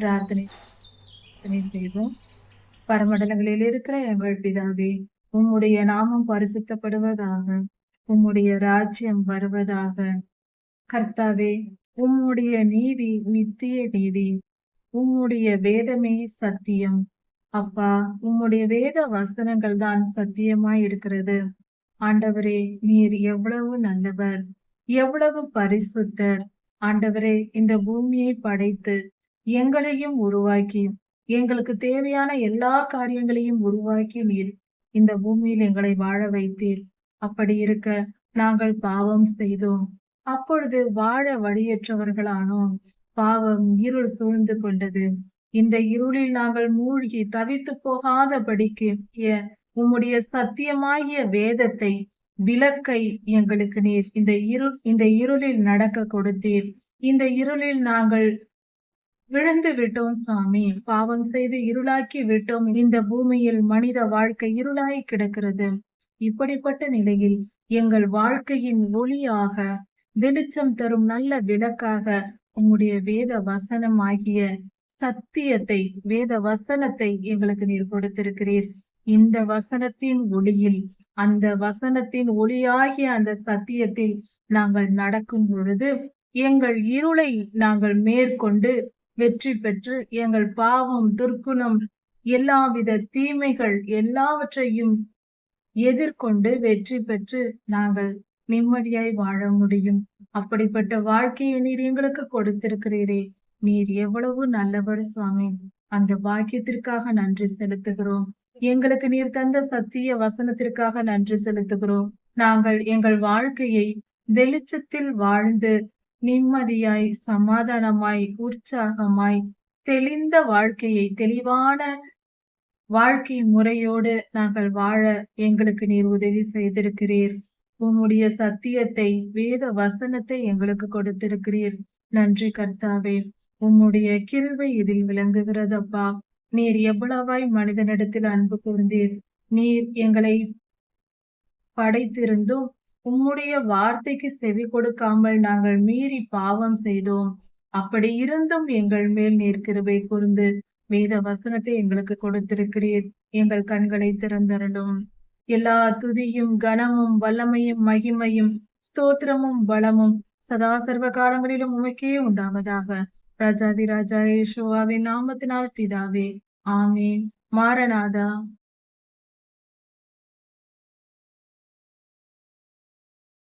பிரார்த்தனை செய்வோம். பரமடலங்களில் இருக்கிற எங்கள் பிதாவே உம்முடைய நாமம் பரிசுத்தப்படுவதாக உம்முடைய ராஜ்யம் வருவதாக. கர்த்தாவே உம்முடைய நீதி நித்திய நீதி உம்முடைய வேதமே சத்தியம். அப்பா உம்முடைய வேத வசனங்கள் தான் சத்தியமாய் இருக்கிறது. ஆண்டவரே நீர் எவ்வளவு நல்லவர் எவ்வளவு பரிசுத்தர். ஆண்டவரே இந்த பூமியை படைத்து எங்களையும் உருவாக்கி எங்களுக்கு தேவையான எல்லா காரியங்களையும் உருவாக்கி நீர். இந்த பூமியில் எங்களை வாழ வைத்தீர். அப்படி இருக்க நாங்கள் பாவம் செய்தோம். அப்பொழுது வாழ வழியற்றவர்களானோம். பாவம் இருள் சூழ்ந்து கொண்டது. இந்த இருளில் நாங்கள் மூழ்கி தவித்து போகாதபடிக்கு உம்முடைய சத்தியமாகிய வேதத்தை விளக்கை எங்களுக்கு நீர். இந்த இருள் இந்த இருளில் நடக்க கொடுத்தீர். இந்த இருளில் நாங்கள் விழுந்து விட்டோம் சுவாமி பாவம் செய்து இருளாக்கி விட்டோம் இந்த பூமியில் மனித வாழ்க்கை இருளாய் கிடக்கிறது. இப்படிப்பட்ட நிலையில் எங்கள் வாழ்க்கையின் ஒளியாக வெளிச்சம் தரும் நல்ல விளக்காக உம்முடைய வேத வசனம் ஆகிய சத்தியத்தை வேத வசனத்தை எங்களுக்கு நீர் கொடுத்திருக்கிறீர். இந்த வசனத்தின் ஒளியில் அந்த வசனத்தின் ஒளியாகிய அந்த சத்தியத்தில் நாங்கள் நடக்கும் பொழுது எங்கள் இருளை நாங்கள் மேற்கொண்டு வெற்றி பெற்று எங்கள் பாவம் துர்க்குணம் எல்லாவித தீமைகள் எல்லாவற்றையும் எதிர்கொண்டு வெற்றி பெற்று நாங்கள் நிம்மதியாய் வாழ முடியும். அப்படிப்பட்ட வாழ்க்கையை நீர் எங்களுக்கு கொடுத்திருக்கிறீரே. நீர் எவ்வளவு நல்லவர் சுவாமி. அந்த பாக்கியத்திற்காக நன்றி செலுத்துகிறோம். எங்களுக்கு நீர் தந்த சத்திய வசனத்திற்காக நன்றி செலுத்துகிறோம். நாங்கள் எங்கள் வாழ்க்கையை வெளிச்சத்தில் வாழ்ந்து நிம்மதியாய் சமாதானமாய் உற்சாகமாய் தெளிந்த வாழ்க்கையை தெளிவான வாழ்க்கை முறையோடு நாங்கள் வாழ எங்களுக்கு நீர் உதவி செய்திருக்கிறீர். உம்முடைய சத்தியத்தை வேத வசனத்தை எங்களுக்கு கொடுத்திருக்கிறீர். நன்றி கர்த்தாவே உம்முடைய கிருவை இதில் விளங்குகிறதப்பா. நீர் எவ்வளவாய் மனிதனிடத்தில் அன்பு கூர்ந்தீர். நீர் எங்களை படைத்திருந்தும் உம்முடைய வார்த்தைக்கு செவி கொடுக்காமல் நாங்கள் மீறி பாவம் செய்தோம். அப்படி இருந்தும் எங்கள் மேல் நீர் கிருபை கூர்ந்து வேத வசனத்தை எங்களுக்கு கொடுத்திருக்கிறீர். எங்கள் கண்களை திறந்தரலும் எல்லா துதியும் கனமும் வல்லமையும் மகிமையும் ஸ்தோத்திரமும் பலமும் சதா சர்வ காலங்களிலும் உமைக்கே உண்டாவதாக. ராஜாதி ராஜா யேசுவாவின் நாமத்தினால் பிதாவே. ஆமேன். மாரநாதா